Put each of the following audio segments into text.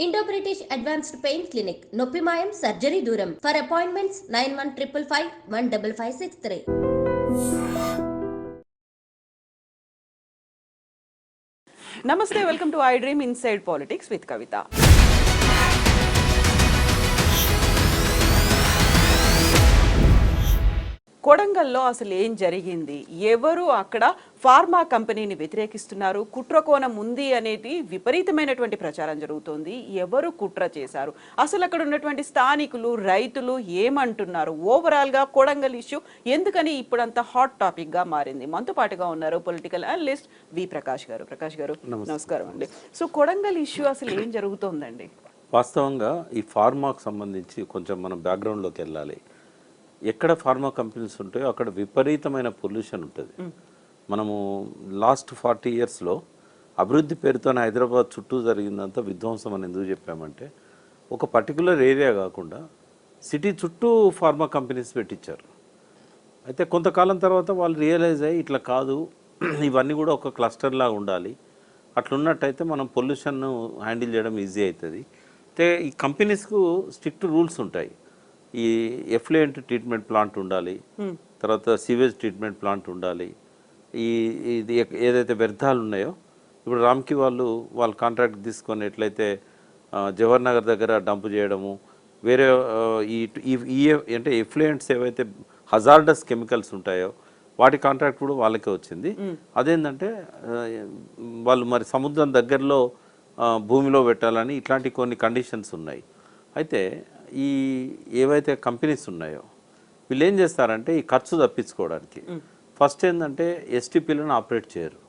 Indo British advanced pain clinic నొప్పి మాయం surgery దూరం for appointments nine one triple five one double five six three నమస్తే welcome to I dream inside politics with Kavitha కొడంగల్లో అసలు ఏం జరిగింది ఎవరు అక్కడ ఫార్మా కంపెనీని వ్యతిరేకిస్తున్నారు. కుట్రకోణం ఉంది అనేది విపరీతమైనటువంటి ప్రచారం జరుగుతోంది. ఎవరు కుట్ర చేశారు? అసలు అక్కడ ఉన్నటువంటి స్థానికులు రైతులు ఏమంటున్నారు? ఓవరాల్గా కొడంగల్ ఇష్యూ ఎందుకని ఇప్పుడంత హాట్ టాపిక్గా మారింది? మనతో పాటుగా ఉన్నారు పొలిటికల్ అనలిస్ట్ వి ప్రకాష్ గారు. ప్రకాష్ గారు నమస్కారం అండి. సో కొడంగల్ ఇష్యూ అసలు ఏం జరుగుతోందండి? వాస్తవంగా ఈ ఫార్మాకు సంబంధించి కొంచెం మనం బ్యాక్గ్రౌండ్లోకి వెళ్ళాలి. ఎక్కడ ఫార్మా కంపెనీస్ ఉంటాయో అక్కడ విపరీతమైన పొల్యూషన్ ఉంటుంది. మనము లాస్ట్ ఫార్టీ ఇయర్స్లో అభివృద్ధి పేరుతో హైదరాబాద్ చుట్టూ జరిగిందంతా విధ్వంసం అని ఎందుకు చెప్పామంటే ఒక పర్టికులర్ ఏరియా కాకుండా సిటీ చుట్టూ ఫార్మా కంపెనీస్ పెట్టించారు. అయితే కొంతకాలం తర్వాత వాళ్ళు రియలైజ్ అయ్యి ఇట్లా కాదు ఇవన్నీ కూడా ఒక క్లస్టర్ లాగా ఉండాలి. అట్లున్నట్టయితే మనం పొల్యూషన్ హ్యాండిల్ చేయడం ఈజీ అవుతుంది అయితే ఈ కంపెనీస్కు స్ట్రిక్ట్ రూల్స్ ఉంటాయి. ఈ ఎఫ్లూయెంట్ ట్రీట్మెంట్ ప్లాంట్ ఉండాలి తర్వాత సీవేజ్ ట్రీట్మెంట్ ప్లాంట్ ఉండాలి ఈ ఇది ఏదైతే వ్యర్థాలు ఉన్నాయో ఇప్పుడు రామ్కి వాళ్ళు వాళ్ళ కాంట్రాక్ట్ తీసుకొని ఎట్లయితే జవహర్ నగర్ దగ్గర డంప్ చేయడము వేరే ఈ ఈ- అంటే ఎఫ్లూయెంట్స్ ఏవైతే హజార్డస్ కెమికల్స్ ఉంటాయో వాటి కాంట్రాక్ట్ కూడా వాళ్ళకే వచ్చింది. అదేంటంటే వాళ్ళు మరి సముద్రం దగ్గరలో భూమిలో పెట్టాలని ఇట్లాంటి కొన్ని కండిషన్స్ ఉన్నాయి. అయితే ఈ ఏవైతే కంపెనీస్ ఉన్నాయో వీళ్ళు ఏం చేస్తారంటే ఈ ఖర్చు తప్పించుకోవడానికి ఫస్ట్ ఏంటంటే ఎస్టీపీలను ఆపరేట్ చేయరు.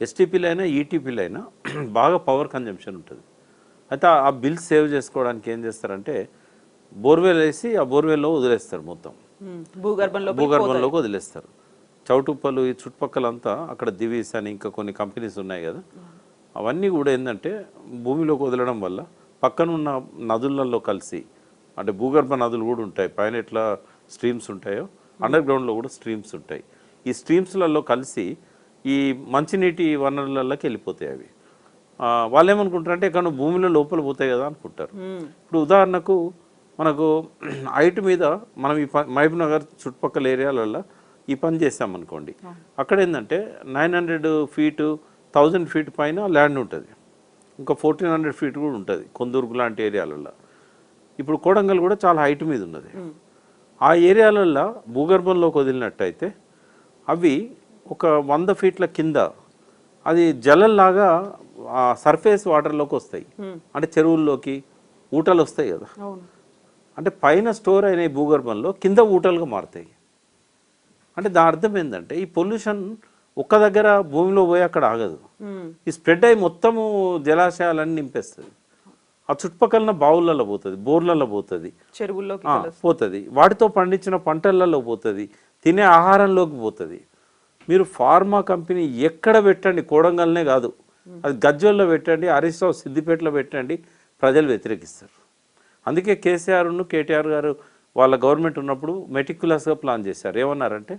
ఎస్టీపీలు అయినా ఈటీపీలు అయినా బాగా పవర్ కన్జంప్షన్ ఉంటుంది. అయితే ఆ బిల్ సేవ్ చేసుకోవడానికి ఏం చేస్తారంటే బోర్వెల్ వేసి ఆ బోర్వెల్లో వదిలేస్తారు మొత్తం. భూగర్భంలో భూగర్భంలోకి వదిలేస్తారు. చౌటుప్పలు ఈ చుట్టుపక్కలంతా అక్కడ దివీస్ అని ఇంకా కొన్ని కంపెనీస్ ఉన్నాయి కదా. అవన్నీ కూడా ఏంటంటే భూమిలోకి వదలడం వల్ల పక్కనున్న నదులలో కలిసి అంటే భూగర్భ నదులు కూడా ఉంటాయి. పైన ఎట్లా స్ట్రీమ్స్ ఉంటాయో అండర్ గ్రౌండ్లో కూడా స్ట్రీమ్స్ ఉంటాయి. ఈ స్ట్రీమ్స్లలో కలిసి ఈ మంచినీటి వనరులలోకి వెళ్ళిపోతాయి అవి. వాళ్ళు ఏమనుకుంటారంటే ఎక్కడ భూమిలో లోపల పోతాయి కదా అనుకుంటారు. ఇప్పుడు ఉదాహరణకు మనకు హైట్ మీద మనం ఈ ప- మహబూబ్ నగర్ చుట్టుపక్కల ఏరియాలలో ఈ పని చేసామనుకోండి అక్కడ ఏంటంటే nine hundred feet thousand feet పైన ల్యాండ్ ఉంటుంది. ఇంకా ఫోర్టీన్ హండ్రెడ్ ఫీట్ కూడా ఉంటుంది కొందూరుకు లాంటి ఏరియాలలో ఇప్పుడు కోడంగల్ కూడా చాలా హైట్ మీద ఉన్నది. ఆ ఏరియాలలో భూగర్భంలోకి వదిలినట్టయితే అవి ఒక వంద ఫీట్ల కింద అది జలంలాగా ఆ సర్ఫేస్ వాటర్లోకి వస్తాయి. అంటే చెరువుల్లోకి ఊటలు వస్తాయి కదా. అంటే పైన స్టోర్ అయిన భూగర్భంలో కింద ఊటలుగా మారుతాయి. అంటే దాని అర్థం ఏంటంటే ఈ పొల్యూషన్ ఒక్క దగ్గర భూమిలో పోయి అక్కడ ఆగదు. ఈ స్ప్రెడ్ అయి మొత్తము జలాశయాలన్నీ నింపేస్తుంది. ఆ చుట్టుపక్కల బావులలో పోతుంది బోర్లలో పోతుంది. చెరువుల్లోకి ఆ, పోతుంది. వాటితో పండించిన పంటలలో పోతుంది. తినే ఆహారంలోకి పోతుంది. మీరు ఫార్మా కంపెనీ ఎక్కడ పెట్టండి? కోడంగల్నే కాదు. అది గజ్వల్లో పెట్టండి హరీష్ సిద్దిపేటలో పెట్టండి ప్రజలు వ్యతిరేకిస్తారు. అందుకే కేసీఆర్ను కేటీఆర్ గారు వాళ్ళ గవర్నమెంట్ ఉన్నప్పుడు మెటిక్యులస్గా ప్లాన్ చేశారు. ఏమన్నారంటే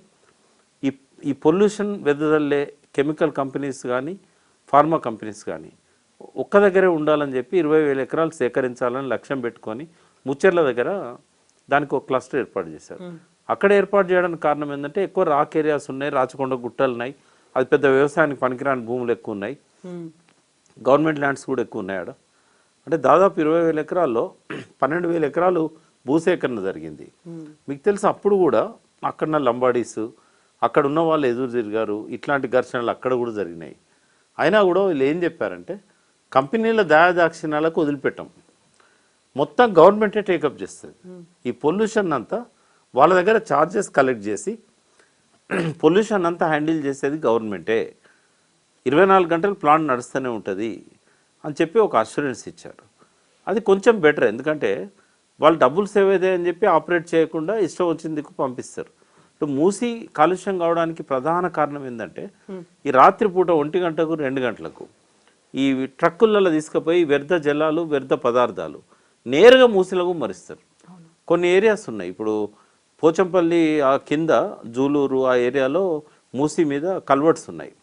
ఈ ఈ పొల్యూషన్ వెదజల్లే కెమికల్ కంపెనీస్ కానీ ఫార్మా కంపెనీస్ కానీ ఒక్క దగ్గరే ఉండాలని చెప్పి ఇరవై వేల ఎకరాలు సేకరించాలని లక్ష్యం పెట్టుకొని ముచ్చెర్ల దగ్గర దానికి ఒక క్లస్టర్ ఏర్పాటు చేశారు. అక్కడ ఏర్పాటు చేయడానికి కారణం ఏంటంటే ఎక్కువ రాక్ ఏరియాస్ ఉన్నాయి రాచకొండ గుట్టలు ఉన్నాయి అది పెద్ద వ్యవసాయానికి పనికిరాని భూములు ఎక్కువ ఉన్నాయి గవర్నమెంట్ ల్యాండ్స్ కూడా ఎక్కువ ఉన్నాయి ఆడ. అంటే దాదాపు ఇరవై వేల ఎకరాల్లో పన్నెండు వేల ఎకరాలు భూసేకరణ జరిగింది. మీకు తెలుసు అప్పుడు కూడా అక్కడ లంబాడీస్ అక్కడ ఉన్న వాళ్ళు ఎదురు తిరిగారు ఇట్లాంటి ఘర్షణలు అక్కడ కూడా జరిగినాయి. అయినా కూడా వీళ్ళు ఏం చెప్పారంటే కంపెనీల దయాదాక్షిణ్యాలకు వదిలిపెట్టాం. మొత్తం గవర్నమెంటే టేకప్ చేస్తుంది. ఈ పొల్యూషన్ అంతా వాళ్ళ దగ్గర ఛార్జెస్ కలెక్ట్ చేసి పొల్యూషన్ అంతా హ్యాండిల్ చేసేది గవర్నమెంటే ఇరవై నాలుగు గంటలు ప్లాంట్ నడుస్తూనే ఉంటుంది అని చెప్పి ఒక అష్యూరెన్స్ ఇచ్చారు. అది కొంచెం బెటర్ ఎందుకంటే వాళ్ళు డబ్బులు సేవ్ అవుతాయి అని చెప్పి ఆపరేట్ చేయకుండా ఇష్టం వచ్చిన దిక్కు పంపిస్తారు. ఇప్పుడు మూసి కాలుష్యం కావడానికి ప్రధాన కారణం ఏంటంటే ఈ రాత్రి పూట ఒంటి గంటకు రెండు గంటలకు ఈ ట్రక్కులలో తీసుకుపోయి వ్యర్థ జలాలు వ్యర్థ పదార్థాలు నేరుగా మూసిలకు మరిస్తారు. కొన్ని ఏరియాస్ ఉన్నాయి. ఇప్పుడు పోచంపల్లి ఆ కింద జూలూరు ఆ ఏరియాలో మూసి మీద కల్వర్ట్స్ ఉన్నాయి.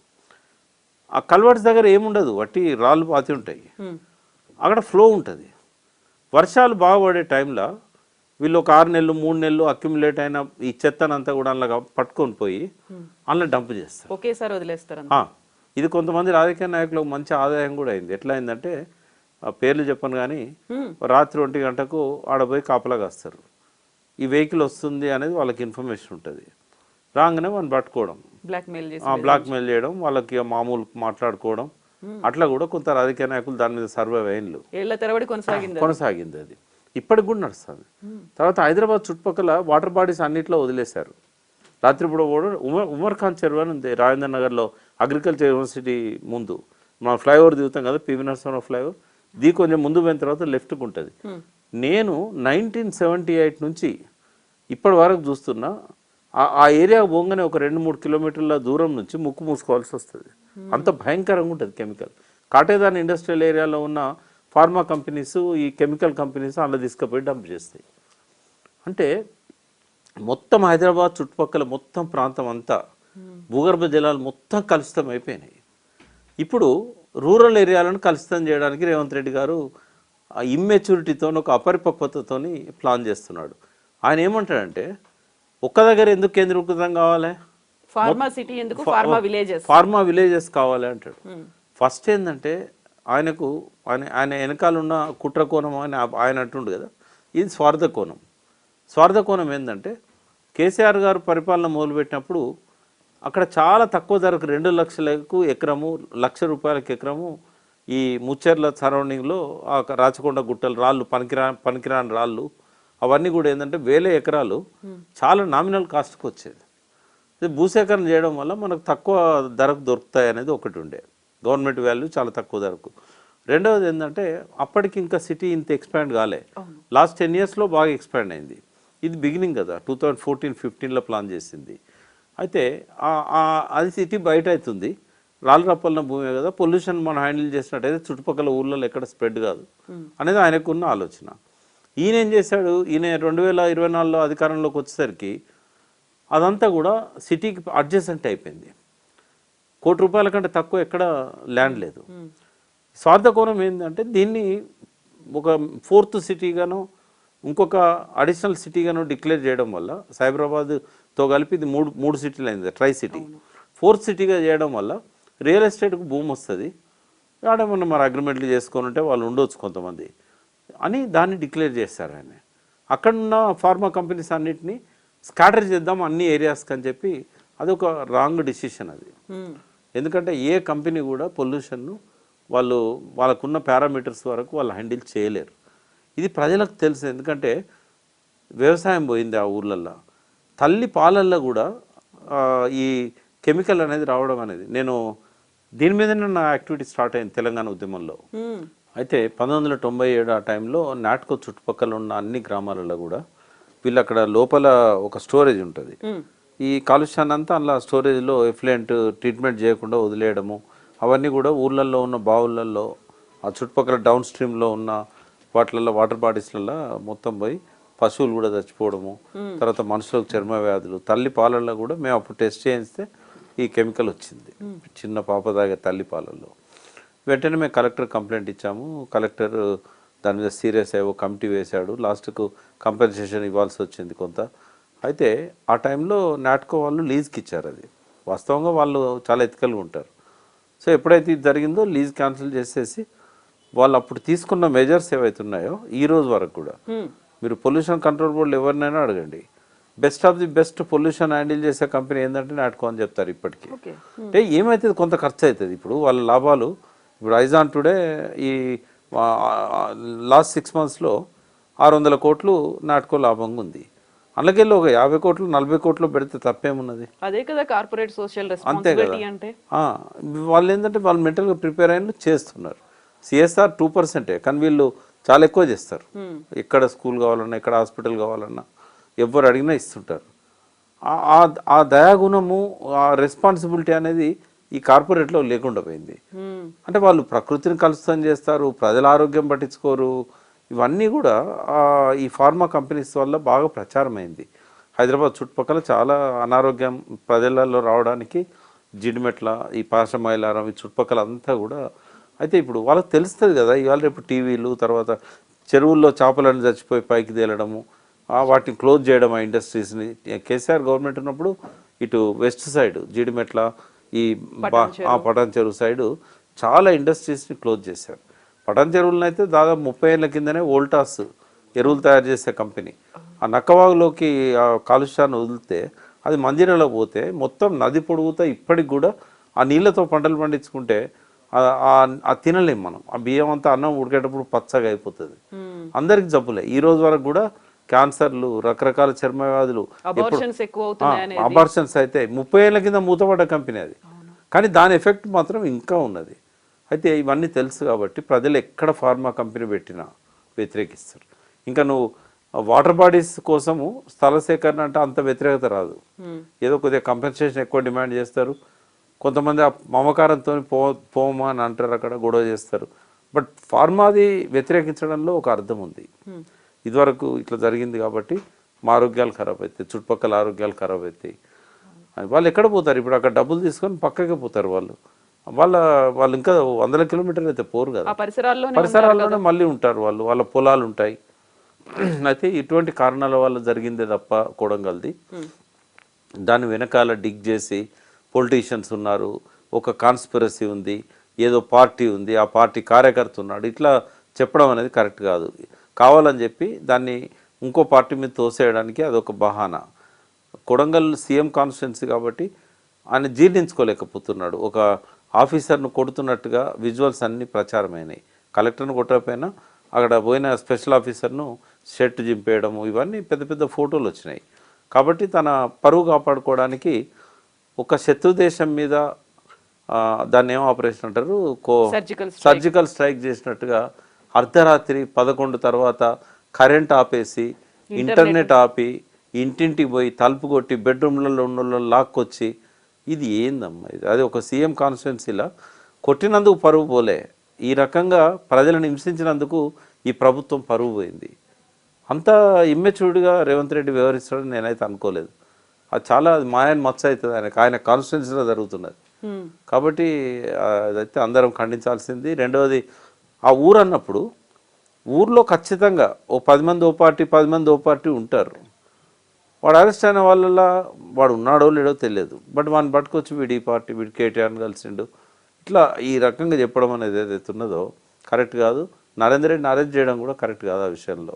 ఆ కల్వర్ట్స్ దగ్గర ఏముండదు వట్టి రాళ్ళు పాతి ఉంటాయి. అక్కడ ఫ్లో ఉంటుంది. వర్షాలు బాగా పడే టైంలో వీళ్ళు ఒక ఆరు నెలలు మూడు నెలలు అక్యుములేట్ అయిన ఈ చెత్తనంతా కూడా అందులో పట్టుకొని పోయి అందులో డంప్ చేస్తారు. ఒకేసారి వదిలేస్తారు ఇది కొంతమంది రాజకీయ నాయకులకు మంచి ఆదాయం కూడా అయింది. ఎట్లా అయిందంటే ఆ పేర్లు చెప్పను కానీ రాత్రి ఒంటి గంటకు ఆడ పోయి కాపలా కాస్తారు. ఈ వెహికల్ వస్తుంది అనేది వాళ్ళకి ఇన్ఫర్మేషన్ ఉంటుంది. రాగానే వాళ్ళని పట్టుకోవడం. బ్లాక్ మెయిల్ చేసి ఆ బ్లాక్ మెయిల్ చేయడం వాళ్ళకి మామూలు మాట్లాడుకోవడం. అట్లా కూడా కొంత రాజకీయ నాయకులు దాని మీద సర్వే తరబడి కొనసాగింది కొనసాగింది అది. ఇప్పటికి కూడా నడుస్తుంది. తర్వాత హైదరాబాద్ చుట్టుపక్కల వాటర్ బాడీస్ అన్నిట్లో వదిలేశారు. రాత్రిపూట కూడా ఉమర్ ఉమర్ ఖాన్ చెరువు అని ఉంది రాజేంద్ర నగర్లో అగ్రికల్చర్ యూనివర్సిటీ ముందు. మన ఫ్లైఓవర్ దిగుతాం కదా పివి నరసింహరావు ఫ్లైఓవర్. దీ కొంచెం ముందు పోయిన తర్వాత లెఫ్ట్కి ఉంటుంది. నేను నైన్టీన్ సెవెంటీ ఎయిట్ నుంచి ఇప్పటి వరకు చూస్తున్నా ఆ- ఆ ఏరియా పోగానే ఒక రెండు మూడు కిలోమీటర్ల దూరం నుంచి ముక్కు మూసుకోవాల్సి వస్తుంది. అంత భయంకరంగా ఉంటుంది కెమికల్. కాటేదాన్ ఇండస్ట్రియల్ ఏరియాలో ఉన్న ఫార్మా కంపెనీస్ ఈ కెమికల్ కంపెనీస్ అందులో తీసుకుపోయి డంప్ చేస్తాయి. అంటే మొత్తం హైదరాబాద్ చుట్టుపక్కల మొత్తం ప్రాంతం అంతా భూగర్భ జలాలు మొత్తం కలుషితం అయిపోయినాయి. ఇప్పుడు రూరల్ ఏరియాలను కలుషితం చేయడానికి రేవంత్ రెడ్డి గారు ఆ ఇమ్మెచ్యూరిటీతో ఒక అపరిపక్వతతోని ప్లాన్ చేస్తున్నాడు. ఆయన ఏమంటాడంటే ఒక్క దగ్గర ఎందుకు కేంద్రీకృతం కావాలి? ఫార్మా సిటీ ఎందుకు? ఫార్మా విలేజెస్ ఫార్మా విలేజెస్ కావాలి అంటాడు. ఫస్ట్ ఏంటంటే ఆయనకు ఆయన ఆయన వెనకాల ఉన్న కుట్ర కోణం అని ఆయన అంటుండు కదా ఇది స్వార్థ కోణం. స్వార్థ కోణం ఏంటంటే కేసీఆర్ గారు పరిపాలన మొదలుపెట్టినప్పుడు అక్కడ చాలా తక్కువ ధరకు రెండు లక్షలకు ఎకరము లక్ష రూపాయలకు ఎకరము ఈ ముచ్చెర్ల సరౌండింగ్లో ఆ రాచకొండ గుట్టలు రాళ్ళు పనికిరా పనికిరాని రాళ్ళు అవన్నీ కూడా ఏంటంటే వేల ఎకరాలు చాలా నామినల్ కాస్ట్కి వచ్చేది. ఇది భూసేకరణ చేయడం వల్ల మనకు తక్కువ ధరకు దొరుకుతాయి అనేది ఒకటి ఉండే. గవర్నమెంట్ వాల్యూ చాలా తక్కువ ధరకు. రెండవది ఏంటంటే అప్పటికి ఇంకా సిటీ ఇంత ఎక్స్పాండ్ కాలే. లాస్ట్ టెన్ ఇయర్స్లో బాగా ఎక్స్పాండ్ అయింది. ఇది బిగినింగ్ కదా టూ థౌజండ్ ఫోర్టీన్ ఫిఫ్టీన్లో ప్లాన్ చేసింది. అయితే అది సిటీ బయట అవుతుంది. రాళ్ళు రప్పలిన భూమే కదా పొల్యూషన్ మనం హ్యాండిల్ చేసినట్టయితే చుట్టుపక్కల ఊళ్ళలో ఎక్కడ స్ప్రెడ్ కాదు అనేది ఆయనకున్న ఆలోచన. ఈయన ఏం చేశాడు? ఈయన రెండు వేల ఇరవై నాలుగులో అధికారంలోకి వచ్చేసరికి అదంతా కూడా సిటీకి అడ్జసెంట్ అయిపోయింది. కోటి రూపాయల కంటే తక్కువ ఎక్కడ ల్యాండ్ లేదు. స్వార్థ కోణం ఏంటంటే దీన్ని ఒక ఫోర్త్ సిటీగాను ఇంకొక అడిషనల్ సిటీగాను డిక్లేర్ చేయడం వల్ల సైబరాబాద్తో కలిపి ఇది మూడు మూడు సిటీలు అయింది ట్రై సిటీ. ఫోర్త్ సిటీగా చేయడం వల్ల రియల్ ఎస్టేట్కు భూమి వస్తుంది. ఆడేమన్నా మరి అగ్రిమెంట్లు చేసుకొని ఉంటే వాళ్ళు ఉండొచ్చు కొంతమంది. అని దాన్ని డిక్లేర్ చేశారు ఆయన. అక్కడ ఉన్న ఫార్మా కంపెనీస్ అన్నిటిని స్కాటర్ చేద్దాం అన్ని ఏరియాస్కి అని చెప్పి అదొక రాంగ్ డిసిషన్ అది. ఎందుకంటే ఏ కంపెనీ కూడా పొల్యూషన్ను వాళ్ళు వాళ్ళకున్న పారామీటర్స్ వరకు వాళ్ళు హ్యాండిల్ చేయలేరు. ఇది ప్రజలకు తెలుసు. ఎందుకంటే వ్యవసాయం పోయింది ఆ ఊర్లల్లో. తల్లి పాలల్లో కూడా ఈ కెమికల్ అనేది రావడం అనేది నేను దీని మీదనే నా యాక్టివిటీ స్టార్ట్ అయింది తెలంగాణ ఉద్యమంలో. అయితే పంతొమ్మిది వందల తొంభై ఏడు ఆ టైంలో నాటకో చుట్టుపక్కల ఉన్న అన్ని గ్రామాలలో కూడా వీళ్ళు అక్కడ లోపల ఒక స్టోరేజ్ ఉంటుంది. ఈ కాలుష్యాన్ని అంతా అలా స్టోరేజ్లో ఎఫ్లెంట్ ట్రీట్మెంట్ చేయకుండా వదిలేయడము అవన్నీ కూడా ఊర్లలో ఉన్న బావులలో ఆ చుట్టుపక్కల డౌన్ స్ట్రీమ్లో ఉన్న వాటిలలో వాటర్ బాడీస్లలో మొత్తం పోయి పశువులు కూడా చచ్చిపోవడము తర్వాత మనుషులకు చర్మ వ్యాధులు తల్లి పాలల్లో కూడా మేము అప్పుడు టెస్ట్ చేయిస్తే ఈ కెమికల్ వచ్చింది. చిన్న పాప తాగే తల్లి పాలల్లో. వెంటనే మేము కలెక్టర్ కంప్లైంట్ ఇచ్చాము. కలెక్టర్ దాని మీద సీరియస్ అయ్యో కమిటీ వేశాడు. లాస్ట్కు కంపెన్సేషన్ ఇవ్వాల్సి వచ్చింది కొంత. అయితే ఆ టైంలో నాట్కో వాళ్ళు లీజ్కి ఇచ్చారు అది. వాస్తవంగా వాళ్ళు చాలా ఎతికలుగా ఉంటారు. సో ఎప్పుడైతే ఇది జరిగిందో లీజ్ క్యాన్సిల్ చేసేసి వాళ్ళు అప్పుడు తీసుకున్న మెజర్స్ ఏవైతే ఉన్నాయో ఈ రోజు వరకు కూడా మీరు పొల్యూషన్ కంట్రోల్ బోర్డులు ఎవరినైనా అడగండి. Best of the best pollution handle చేసే కంపెనీ ఏంటంటే నాటుకో అని చెప్తారు ఇప్పటికీ. అంటే ఏమైతుంది? కొంత ఖర్చు అవుతుంది ఇప్పుడు వాళ్ళ లాభాలు ఇప్పుడు ఐజాన్ టుడే ఈ లాస్ట్ సిక్స్ మంత్స్లో ఆరు వందల కోట్లు నాటుకో లాభంగా ఉంది. అందులోకెళ్ళి ఒక యాభై కోట్లు నలభై కోట్లు పెడితే తప్పేమున్నది? అదే కదా కార్పొరేట్ సోషల్ అంతే కదా. అంటే. వాళ్ళు ఏంటంటే వాళ్ళు మెంటల్గా ప్రిపేర్ అయిన చేస్తున్నారు. సిఎస్ఆర్ టూ పర్సెంటే కానీ వీళ్ళు చాలా ఎక్కువ చేస్తారు. ఎక్కడ స్కూల్ కావాలన్నా ఎక్కడ హాస్పిటల్ కావాలన్నా ఎవరు అడిగినా ఇస్తుంటారు. ఆ దయాగుణము ఆ రెస్పాన్సిబిలిటీ అనేది ఈ కార్పొరేట్లో లేకుండా పోయింది. అంటే వాళ్ళు ప్రకృతిని కలుషితం చేస్తారు ప్రజల ఆరోగ్యం పట్టించుకోరు. ఇవన్నీ కూడా ఈ ఫార్మా కంపెనీస్ వల్ల బాగా ప్రచారమైంది. హైదరాబాద్ చుట్టుపక్కల చాలా అనారోగ్యం ప్రజలలో రావడానికి జిడిమెట్ల ఈ పాశమైలారం ఈ చుట్టుపక్కల అంతా కూడా అయితే ఇప్పుడు వాళ్ళకి తెలుస్తుంది కదా ఇవాళ రేపు టీవీలు తర్వాత చెరువుల్లో చేపలను చచ్చిపోయి పైకి తేలడము వాటిని క్లోజ్ చేయడం ఆ ఇండస్ట్రీస్ని. కేసీఆర్ గవర్నమెంట్ ఉన్నప్పుడు ఇటు వెస్ట్ సైడ్ జీడిమెట్ల ఈ బా ఆ పటాన్ చెరువు సైడు చాలా ఇండస్ట్రీస్ని క్లోజ్ చేశారు. పటాన్ చెరువులను అయితే దాదాపు ముప్పై ఏళ్ళ కిందనే వోల్టాస్ ఎరువులు తయారు చేసే కంపెనీ. ఆ నక్కవాగులోకి ఆ కాలుష్యాన్ని వదిలితే అది మందిరంలో పోతే మొత్తం నది పొడుగుతా ఇప్పటికి కూడా ఆ నీళ్ళతో పంటలు పండించుకుంటే ఆ తినలేం మనం. ఆ బియ్యం అంతా అన్నం ఉడికేటప్పుడు పచ్చగా అయిపోతుంది. అందరికి జబ్బులే. ఈ రోజు వరకు కూడా క్యాన్సర్లు రకరకాల చర్మ వ్యాధులు అబార్షన్స్ అయితే ముప్పై ఏళ్ళ కింద మూతపడ్డ కంపెనీ అది. కానీ దాని ఎఫెక్ట్ మాత్రం ఇంకా ఉన్నది. అయితే ఇవన్నీ తెలుసు కాబట్టి ప్రజలు ఎక్కడ ఫార్మా కంపెనీ పెట్టినా వ్యతిరేకిస్తారు. ఇంకా నువ్వు వాటర్ బాడీస్ కోసము స్థల సేకరణ అంటే అంత వ్యతిరేకత రాదు. ఏదో కొద్దిగా కంపెన్సేషన్ ఎక్కువ డిమాండ్ చేస్తారు. కొంతమంది ఆ మమకారంతో పో పోమా అని అంటారు అక్కడ గొడవ చేస్తారు. బట్ ఫార్మాది వ్యతిరేకించడంలో ఒక అర్థం ఉంది. ఇదివరకు ఇట్లా జరిగింది కాబట్టి మా ఆరోగ్యాలు ఖరాబ్ అవుతాయి చుట్టుపక్కల ఆరోగ్యాలు ఖరాబ్ అవుతాయి వాళ్ళు ఎక్కడ పోతారు? ఇప్పుడు అక్కడ డబ్బులు తీసుకొని పక్కకే పోతారు వాళ్ళు. వాళ్ళ వాళ్ళు ఇంకా వందల కిలోమీటర్లు అయితే పోరు కదా. పరిసరాల్లోనే మళ్ళీ ఉంటారు వాళ్ళు. వాళ్ళ పొలాలు ఉంటాయి. అయితే ఇటువంటి కారణాల వల్ల జరిగిందే తప్ప కొడంగల్ది. దాని వెనకాల డిగ్ చేసి పొలిటీషియన్స్ ఉన్నారు. ఒక కాన్స్పిరసీ ఉంది. ఏదో పార్టీ ఉంది. ఆ పార్టీ కార్యకర్త ఉన్నాడు. ఇట్లా చెప్పడం అనేది కరెక్ట్ కాదు. కావాలని చెప్పి దాన్ని ఇంకో పార్టీ మీద తోసేయడానికి అదొక బహానా. కొడంగల్ సీఎం కాన్స్టిట్యున్సీ కాబట్టి ఆయన జీర్ణించుకోలేకపోతున్నాడు. ఒక ఆఫీసర్ను కొడుతున్నట్టుగా విజువల్స్ అన్నీ ప్రచారమైనాయి. కలెక్టర్ను కొట్టకపోయినా అక్కడ పోయిన స్పెషల్ ఆఫీసర్ను షర్ట్ జింపేయడము ఇవన్నీ పెద్ద పెద్ద ఫోటోలు వచ్చినాయి. కాబట్టి తన పరువు కాపాడుకోవడానికి ఒక శత్రు దేశం మీద దాన్ని ఏం ఆపరేషన్ అంటారు? కో సర్జికల్ స్ట్రైక్ చేసినట్టుగా అర్ధరాత్రి పదకొండు తర్వాత కరెంట్ ఆపేసి ఇంటర్నెట్. ఆపి ఇంటింటికి పోయి తలుపు కొట్టి బెడ్రూమ్లలో ఉన్న లాక్కొచ్చి ఇది ఏందమ్మా ఇది? అది ఒక సీఎం కాన్స్టిట్యున్సీలా? కొట్టినందుకు పరువు పోలే. ఈ రకంగా ప్రజలను హింసించినందుకు ఈ ప్రభుత్వం పరువు పోయింది. అంత ఇమ్మెచ్యూర్డ్గా రేవంత్ రెడ్డి వ్యవహరిస్తాడని నేనైతే అనుకోలేదు. అది చాలా మాయన్ మచ్చ అవుతుంది ఆయనకు. ఆయన కాన్స్టిట్యున్సీలో జరుగుతున్నది. కాబట్టి అదైతే అందరం ఖండించాల్సింది. రెండవది ఆ ఊరు అన్నప్పుడు ఊర్లో ఖచ్చితంగా ఓ పది మంది ఓ పార్టీ పది మంది ఓ పార్టీ ఉంటారు. వాడు అరెస్ట్ అయిన వాళ్ళ వాడు ఉన్నాడో లేడో తెలియదు. బట్ వాడిని పట్టుకొచ్చి వీడి పార్టీ వీడి కేటీఆర్ని కలిసిండు. ఇట్లా ఈ రకంగా చెప్పడం అనేది ఏదైతే ఉన్నదో కరెక్ట్ కాదు. నరేందర్ రెడ్డిని అరెస్ట్ చేయడం కూడా కరెక్ట్ కాదు ఆ విషయంలో.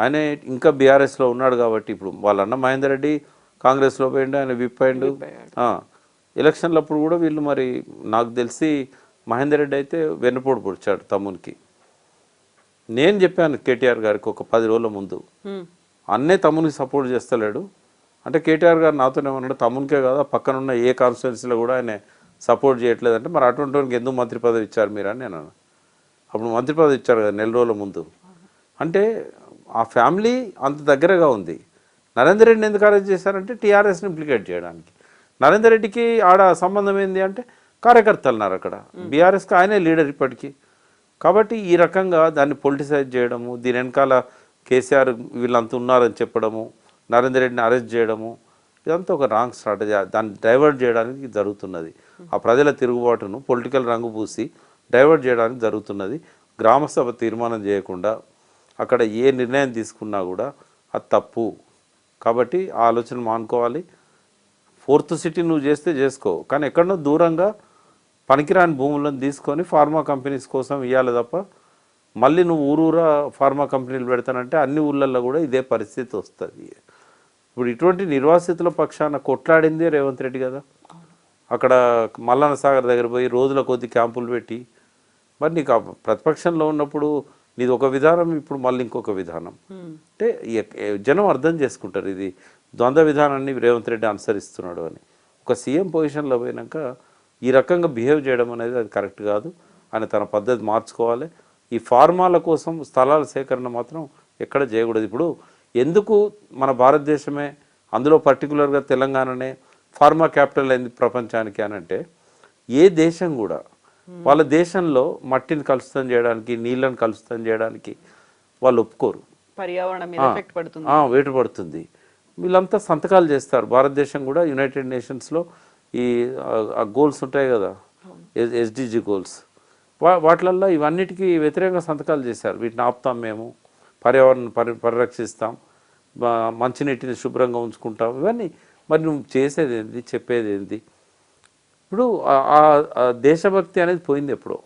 ఆయన ఇంకా బీఆర్ఎస్లో ఉన్నాడు కాబట్టి ఇప్పుడు వాళ్ళ అన్న మహేందర్ రెడ్డి కాంగ్రెస్లో పోయిండు ఆయన విప్ అయిండు. ఎలక్షన్లప్పుడు కూడా వీళ్ళు మరి నాకు తెలిసి మహేందర్ రెడ్డి అయితే వెన్నుపోటు పొడిచాడు తమ్మునికి. నేను చెప్పాను కేటీఆర్ గారికి ఒక పది రోజుల ముందు. అన్నే తమ్మునికి సపోర్ట్ చేస్తలేడు. అంటే కేటీఆర్ గారు నాతోనే ఏమన్నాడు తమ్మునికే కదా పక్కన ఉన్న ఏ కాన్స్టిట్యున్సీలో కూడా ఆయన సపోర్ట్ చేయట్లేదంటే మరి అటువంటి వానికి ఎందుకు మంత్రి పదవి ఇచ్చారు మీరు అని నేను. అప్పుడు మంత్రి పదవి ఇచ్చారు కదా నెల రోజుల ముందు. అంటే ఆ ఫ్యామిలీ అంత దగ్గరగా ఉంది. నరేందర్ రెడ్డిని ఎందుకు అరెస్ట్ చేశారంటే టీఆర్ఎస్ని ఇంప్లికేట్ చేయడానికి. నరేందర్ రెడ్డికి ఆడ సంబంధం ఏంది అంటే కార్యకర్తలు ఉన్నారు అక్కడ. బీఆర్ఎస్కి ఆయనే లీడర్ ఇప్పటికీ. కాబట్టి ఈ రకంగా దాన్ని పొలిటిసైజ్ చేయడము దీని వెనకాల కేసీఆర్ వీళ్ళంతా ఉన్నారని చెప్పడము నరేందర్ రెడ్డిని అరెస్ట్ చేయడము ఇదంతా ఒక రాంగ్ స్ట్రాటజీ దాన్ని డైవర్ట్ చేయడానికి జరుగుతున్నది. ఆ ప్రజల తిరుగుబాటును పొలిటికల్ రంగు పూసి డైవర్ట్ చేయడానికి జరుగుతున్నది. గ్రామసభ తీర్మానం చేయకుండా అక్కడ ఏ నిర్ణయం తీసుకున్నా కూడా అది తప్పు. కాబట్టి ఆ ఆలోచన మానుకోవాలి. ఫోర్త్ సిటీ నువ్వు చేస్తే చేసుకో. కానీ ఎక్కడనో దూరంగా పనికిరాని భూములను తీసుకొని ఫార్మా కంపెనీస్ కోసం ఇవ్వాలి తప్ప మళ్ళీ నువ్వు ఊరూరా ఫార్మా కంపెనీలు పెడతానంటే అన్ని ఊళ్ళల్లో కూడా ఇదే పరిస్థితి వస్తుంది. ఇప్పుడు ఇటువంటి నిర్వాసితుల పక్షాన కొట్లాడిందే రేవంత్ రెడ్డి కదా. అక్కడ మల్లన్న సాగర్ దగ్గర పోయి రోజుల కొద్ది క్యాంపులు పెట్టి మరి నీకు ఆ ప్రతిపక్షంలో ఉన్నప్పుడు నీది ఒక విధానం ఇప్పుడు మళ్ళీ ఇంకొక విధానం. అంటే జనం అర్థం చేసుకుంటారు ఇది ద్వంద్వ విధానాన్ని రేవంత్ రెడ్డి అనుసరిస్తున్నాడు అని. ఒక సీఎం పొజిషన్లో పోయినాక ఈ రకంగా బిహేవ్ చేయడం అనేది అది కరెక్ట్ కాదు. అని తన పద్ధతి మార్చుకోవాలి. ఈ ఫార్మాల కోసం స్థలాల సేకరణ మాత్రం ఎక్కడ చేయకూడదు. ఇప్పుడు ఎందుకు మన భారతదేశమే అందులో పర్టికులర్గా తెలంగాణనే ఫార్మా క్యాపిటల్ అయింది ప్రపంచానికి అని అంటే ఏ దేశం కూడా వాళ్ళ దేశంలో మట్టిని కలుషితం చేయడానికి నీళ్ళని కలుషితం చేయడానికి వాళ్ళు ఒప్పుకోరు. పర్యావరణం వేటు పడుతుంది. వీళ్ళంతా సంతకాలు చేస్తారు. భారతదేశం కూడా యునైటెడ్ నేషన్స్లో ఈ గోల్స్ ఉంటాయి కదా. SDG goals. వా వాటిలల్లో ఇవన్నిటికీ వ్యతిరేకంగా సంతకాలు చేశారు. వీటిని ఆపుతాం మేము పర్యావరణం పరి పరిరక్షిస్తాం మంచినీటిని శుభ్రంగా ఉంచుకుంటాం. ఇవన్నీ మరి నువ్వు చేసేది ఏంది చెప్పేది ఏంది ఇప్పుడు ఆ- ఆ- ఆ దేశభక్తి అనేది పోయింది ఎప్పుడో.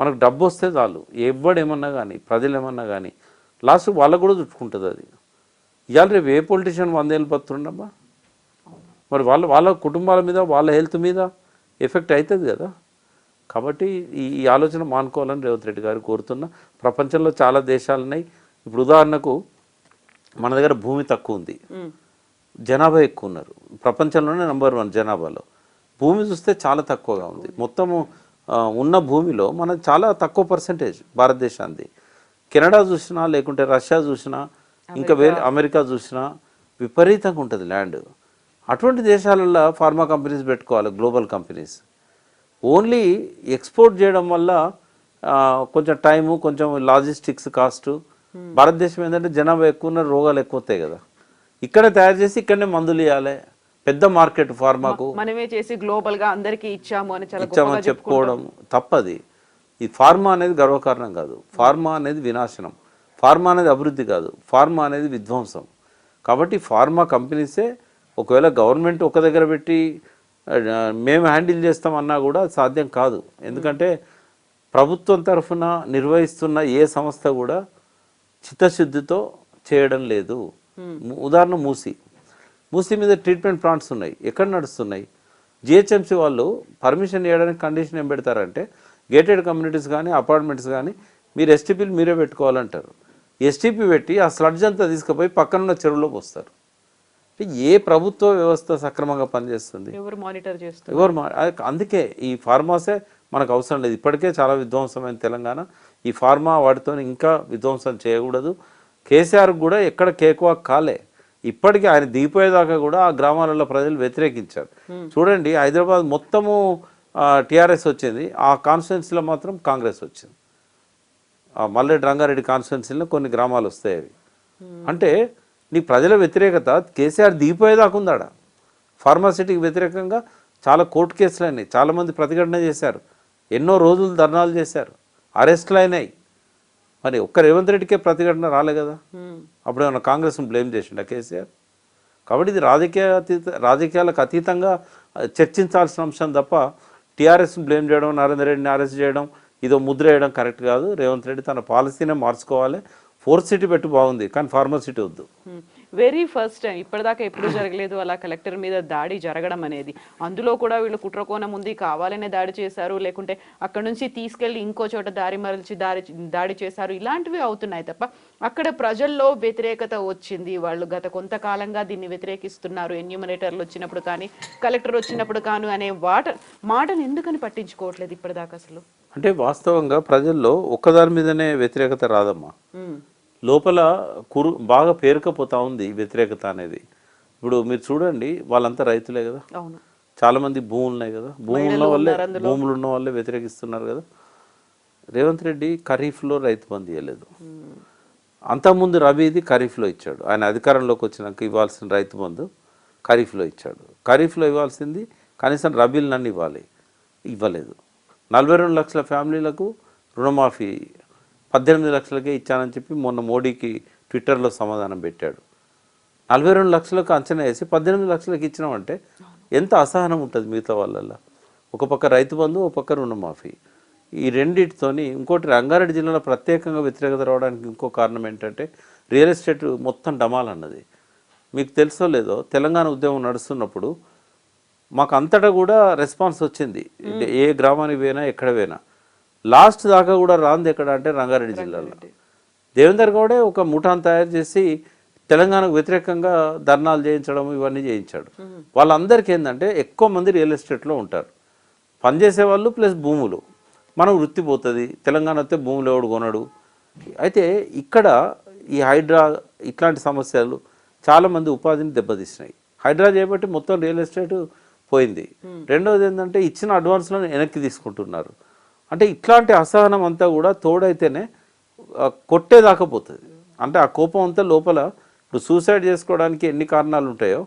మనకు డబ్బు వస్తే చాలు. ఎవడేమన్నా కానీ ప్రజలు ఏమన్నా కానీ లాస్ట్ వాళ్ళకు కూడా చుట్టుకుంటుంది అది. ఇవాళ రేపు ఏ పొలిటీషియన్ వందేళ్ళు బతుండమ్మా మరి వాళ్ళ వాళ్ళ కుటుంబాల మీద వాళ్ళ హెల్త్ మీద ఎఫెక్ట్ అవుతుంది కదా. కాబట్టి ఈ ఈ ఆలోచన మానుకోవాలని రేవంత్ రెడ్డి గారు కోరుతున్నా. ప్రపంచంలో చాలా దేశాలు ఉన్నాయి. ఇప్పుడు ఉదాహరణకు మన దగ్గర భూమి తక్కువ ఉంది. జనాభా ఎక్కువ ఉన్నారు. ప్రపంచంలోనే నెంబర్ వన్ జనాభాలో. భూమి చూస్తే చాలా తక్కువగా ఉంది. మొత్తము ఉన్న భూమిలో మన చాలా తక్కువ పర్సంటేజ్ భారతదేశానికి కెనడా చూసినా లేకుంటే రష్యా చూసినా ఇంకా వేరే అమెరికా చూసినా విపరీతంగా ఉంటుంది ల్యాండ్. అటువంటి దేశాలలో ఫార్మా కంపెనీస్ పెట్టుకోవాలి గ్లోబల్ కంపెనీస్. ఓన్లీ ఎక్స్పోర్ట్ చేయడం వల్ల కొంచెం టైము కొంచెం లాజిస్టిక్స్ కాస్ట్. భారతదేశం ఏంటంటే జనాభా ఎక్కువ ఉన్న రోగాలు ఎక్కువ వస్తాయి కదా. ఇక్కడే తయారు చేసి ఇక్కడనే మందులు ఇవ్వాలి పెద్ద మార్కెట్ ఫార్మాకు మనమే చేసి గ్లోబల్గా అందరికి ఇచ్చాము అని ఇచ్చామని చెప్పుకోవడం తప్పది. ఈ ఫార్మా అనేది గర్వకారణం కాదు. ఫార్మా అనేది వినాశనం. ఫార్మా అనేది అభివృద్ధి కాదు. ఫార్మా అనేది విధ్వంసం. కాబట్టి ఫార్మా కంపెనీసే ఒకవేళ గవర్నమెంట్ ఒక దగ్గర పెట్టి మేము హ్యాండిల్ చేస్తామన్నా కూడా సాధ్యం కాదు. ఎందుకంటే ప్రభుత్వం తరఫున నిర్వహిస్తున్న ఏ సంస్థ కూడా చిత్తశుద్ధితో చేయడం లేదు. ఉదాహరణ మూసి. మూసీ మీద ట్రీట్మెంట్ ప్లాంట్స్ ఉన్నాయి. ఎక్కడ నడుస్తున్నాయి? జిహెచ్ఎంసీ వాళ్ళు పర్మిషన్ ఇవ్వడానికి కండిషన్ ఏం పెడతారంటే గేటెడ్ కమ్యూనిటీస్ కానీ అపార్ట్మెంట్స్ కానీ మీరు ఎస్టీపీలు మీరే పెట్టుకోవాలంటారు. ఎస్టీపీ పెట్టి ఆ స్లడ్జ్ అంతా తీసుకుపోయి పక్కనున్న చెరువులో పోస్తారు ఏ ప్రభుత్వ వ్యవస్థ సక్రమంగా పనిచేస్తుంది? ఎవరు మానిటర్ చేస్తారు ఎవరు అందుకే ఈ ఫార్మాసే మనకు అవసరం లేదు. ఇప్పటికే చాలా విధ్వంసమైన తెలంగాణ. ఈ ఫార్మా వాటితో ఇంకా విధ్వంసం చేయకూడదు. కేసీఆర్ కూడా ఎక్కడ కేకువా కాలే. ఇప్పటికీ ఆయన దిగిపోయేదాకా కూడా ఆ గ్రామాలలో ప్రజలు వ్యతిరేకించారు. చూడండి హైదరాబాద్ మొత్తము టీఆర్ఎస్ వచ్చింది. ఆ కాన్స్టిట్యున్సీలో మాత్రం కాంగ్రెస్ వచ్చింది. ఆ మల్లెడ్డి రంగారెడ్డి కాన్స్టిట్యున్సీలో కొన్ని గ్రామాలు వస్తాయి అవి. అంటే నీ ప్రజల వ్యతిరేకత కేసీఆర్ దిగిపోయేదాకా ఉందాడ ఫార్మాసిటీకి వ్యతిరేకంగా చాలా కోర్టు కేసులు అయినాయి. చాలామంది ప్రతిఘటన చేశారు. ఎన్నో రోజులు ధర్నాలు చేశారు. అరెస్టులు అయినాయి. మరి ఒక్క రేవంత్ రెడ్డికే ప్రతిఘటన రాలే కదా? అప్పుడు ఏమన్నా కాంగ్రెస్ను బ్లేమ్ చేసిండా కేసీఆర్? కాబట్టి ఇది రాజకీయ అతీత రాజకీయాలకు అతీతంగా చర్చించాల్సిన అంశం తప్ప టీఆర్ఎస్ని బ్లేమ్ చేయడం నరేందర్ రెడ్డిని అరెస్ట్ చేయడం ఇదో ముద్ర వేయడం కరెక్ట్ కాదు. రేవంత్ రెడ్డి తన పాలసీనే మార్చుకోవాలి. ఫోర్త్ సిటీ పెట్టి బాగుంది కానీ ఫార్మర్ సిటీ వద్దు. వెరీ ఫస్ట్ టైం ఇప్పటిదాకా ఎప్పుడు జరగలేదు అలా కలెక్టర్ మీద దాడి జరగడం అనేది. అందులో కూడా వీళ్ళు కుట్రకోణం ఉంది కావాలనే దాడి చేశారు లేకుంటే అక్కడ నుంచి తీసుకెళ్ళి ఇంకో చోట దారి మరల్చి దారి దాడి చేశారు. ఇలాంటివి అవుతున్నాయి తప్ప అక్కడ ప్రజల్లో వ్యతిరేకత వచ్చింది. వాళ్ళు గత కొంతకాలంగా దీన్ని వ్యతిరేకిస్తున్నారు. ఎన్యూమరేటర్లు వచ్చినప్పుడు కానీ కలెక్టర్ వచ్చినప్పుడు కాను అనే వాట మాటను ఎందుకని పట్టించుకోవట్లేదు ఇప్పటిదాకా అసలు? అంటే వాస్తవంగా ప్రజల్లో ఒక్కదాని మీదనే వ్యతిరేకత రాదమ్మా. లోపల కురు బాగా పేరుకపోతా ఉంది వ్యతిరేకత అనేది. ఇప్పుడు మీరు చూడండి వాళ్ళంతా రైతులే కదా. అవును. చాలా మంది భూములు ఉన్నాయి కదా. భూములు ఉన్న వాళ్ళే భూములు ఉన్న వాళ్ళే వ్యతిరేకిస్తున్నారు కదా. రేవంత్ రెడ్డి ఖరీఫ్లో రైతు బంద్ ఇవ్వలేదు అంతకుముందు రబీది ఖరీఫ్లో ఇచ్చాడు. ఆయన అధికారంలోకి వచ్చినాక ఇవ్వాల్సిన రైతు బంధు ఖరీఫ్లో ఇచ్చాడు. ఖరీఫ్లో ఇవ్వాల్సింది కనీసం రబీలు నన్ను ఇవ్వాలి. ఇవ్వలేదు. నలభై రెండు లక్షల ఫ్యామిలీలకు రుణమాఫీ పద్దెనిమిది లక్షలకే ఇచ్చానని చెప్పి మొన్న మోడీకి ట్విట్టర్లో సమాధానం పెట్టాడు. నలభై రెండు లక్షలకు అంచనా వేసి పద్దెనిమిది లక్షలకు ఇచ్చినామంటే ఎంత అసహనం ఉంటుంది మిగతా వాళ్ళల్లో. ఒక పక్క రైతు బంధు ఒక పక్క రుణమాఫీ. ఈ రెండింటితోని ఇంకోటి రంగారెడ్డి జిల్లాలో ప్రత్యేకంగా వ్యతిరేకత రావడానికి ఇంకో కారణం ఏంటంటే రియల్ ఎస్టేట్ మొత్తం డమాల్ అన్నది మీకు తెలుసో లేదో తెలంగాణ ఉద్యమం నడుస్తున్నప్పుడు మాకు అంతటా కూడా రెస్పాన్స్ వచ్చింది. ఏ గ్రామానికి పోయినా ఎక్కడ పోయినా. లాస్ట్ దాకా కూడా రాంది ఎక్కడ అంటే రంగారెడ్డి. జిల్లాలో. దేవేందర్ గౌడే ఒక ముఠాను తయారు చేసి తెలంగాణకు వ్యతిరేకంగా ధర్నాలు చేయించడం ఇవన్నీ చేయించాడు. వాళ్ళందరికీ ఏంటంటే ఎక్కువ మంది రియల్ ఎస్టేట్లో ఉంటారు. పనిచేసే వాళ్ళు ప్లస్ భూములు. మనం వృత్తి పోతుంది తెలంగాణ వస్తే భూములు ఎవడు కొనడు. అయితే ఇక్కడ ఈ హైడ్రా ఇట్లాంటి సమస్యలు చాలామంది ఉపాధిని దెబ్బతీసినాయి. హైడ్రా చేయబట్టి మొత్తం రియల్ ఎస్టేట్ పోయింది. రెండవది ఏంటంటే ఇచ్చిన అడ్వాన్స్లను వెనక్కి తీసుకుంటున్నారు. అంటే ఇట్లాంటి అసహనం అంతా కూడా తోడైతేనే ఆ, కొట్టేదాకా పోతుంది. అంటే ఆ కోపం అంతా లోపల ఇప్పుడు సూసైడ్ చేసుకోవడానికి ఎన్ని కారణాలు ఉంటాయో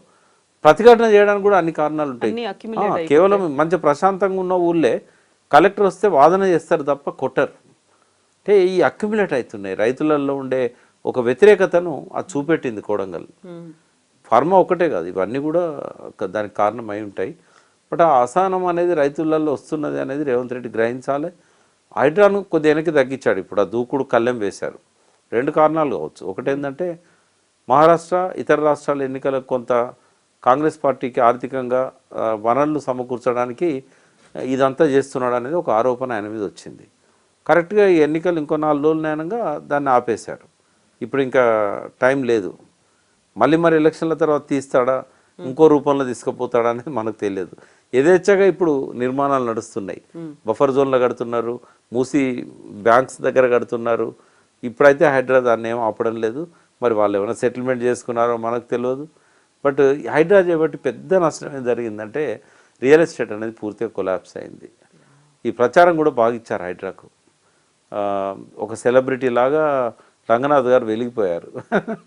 ప్రతిఘటన చేయడానికి కూడా అన్ని కారణాలు ఉంటాయి. కేవలం మంచి ప్రశాంతంగా ఉన్న ఊళ్ళే కలెక్టర్ వస్తే వాదన చేస్తారు తప్ప కొట్టరు. అంటే ఈ అక్యుములేట్ అవుతున్నాయి. రైతులలో ఉండే ఒక వ్యతిరేకతను అది చూపెట్టింది కోడంగల్. ఫార్మా ఒకటే కాదు ఇవన్నీ కూడా దానికి కారణం అయి ఉంటాయి. బట్ ఆ అసహనం అనేది రైతులలో వస్తున్నది అనేది రేవంత్ రెడ్డి గ్రహించాలి. హైడ్రాను కొద్ది వెనక్కి తగ్గించాడు ఇప్పుడు. ఆ దూకుడు కళ్ళెం వేశారు. రెండు కారణాలు కావచ్చు. ఒకటేంటంటే మహారాష్ట్ర ఇతర రాష్ట్రాల ఎన్నికలకు కొంత కాంగ్రెస్ పార్టీకి ఆర్థికంగా వనరులు సమకూర్చడానికి ఇదంతా చేస్తున్నాడు అనేది ఒక ఆరోపణ ఆయన మీద వచ్చింది. కరెక్ట్గా ఈ ఎన్నికలు ఇంకో నాలుగు రోజులు నేనంగా దాన్ని ఆపేశారు. ఇప్పుడు ఇంకా టైం లేదు. మళ్ళీ మరి ఎలక్షన్ల తర్వాత తీస్తాడా? ఇంకో రూపంలో తీసుకుపోతాడా అనేది మనకు తెలియదు. యథేచ్ఛగా ఇప్పుడు నిర్మాణాలు నడుస్తున్నాయి. బఫర్ జోన్లో కడుతున్నారు. మూసి బ్యాంక్స్ దగ్గర కడుతున్నారు. ఇప్పుడైతే హైడ్రా దాన్ని ఏం ఆపడం లేదు. మరి వాళ్ళు ఏమైనా సెటిల్మెంట్ చేసుకున్నారో మనకు తెలియదు. బట్ హైడ్రా చేయబట్టి పెద్ద నష్టం ఏం జరిగిందంటే రియల్ ఎస్టేట్ అనేది పూర్తిగా కొలాప్స్ అయింది. ఈ ప్రచారం కూడా బాగా ఇచ్చారు హైడ్రాకు. ఒక సెలబ్రిటీ లాగా రంగనాథ్ గారు వెలిగిపోయారు.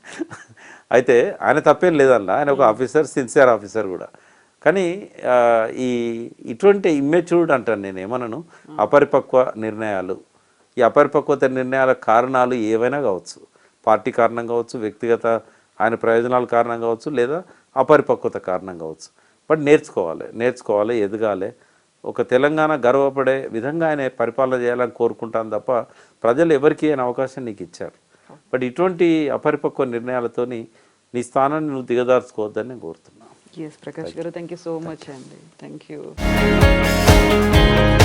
అయితే ఆయన తప్పేం లేదన్న. ఆయన ఒక ఆఫీసర్ సిన్సియర్ ఆఫీసర్ కూడా. కానీ ఈ ఇటువంటి ఇమ్మెచ్యూర్డ్ అంటాను నేను ఏమనను? అపరిపక్వ నిర్ణయాలు. ఈ అపరిపక్వత నిర్ణయాల కారణాలు ఏవైనా కావచ్చు. పార్టీ కారణం కావచ్చు వ్యక్తిగత ఆయన ప్రయోజనాల కారణం కావచ్చు లేదా అపరిపక్వత కారణం కావచ్చు. బట్ నేర్చుకోవాలి నేర్చుకోవాలి ఎదగాలి. ఒక తెలంగాణ గర్వపడే విధంగా ఆయన పరిపాలన చేయాలని కోరుకుంటాను తప్ప ప్రజలు ఎవరికి అయిన అవకాశం నీకు ఇచ్చారు. బట్ ఇటువంటి అపరిపక్వ నిర్ణయాలతోని నీ స్థానాన్ని నువ్వు దిగదార్చుకోవద్దని నేను కోరుతున్నాను. Yes, Prakash Garu, thank you so thank much, you. Andy. Uh, thank you.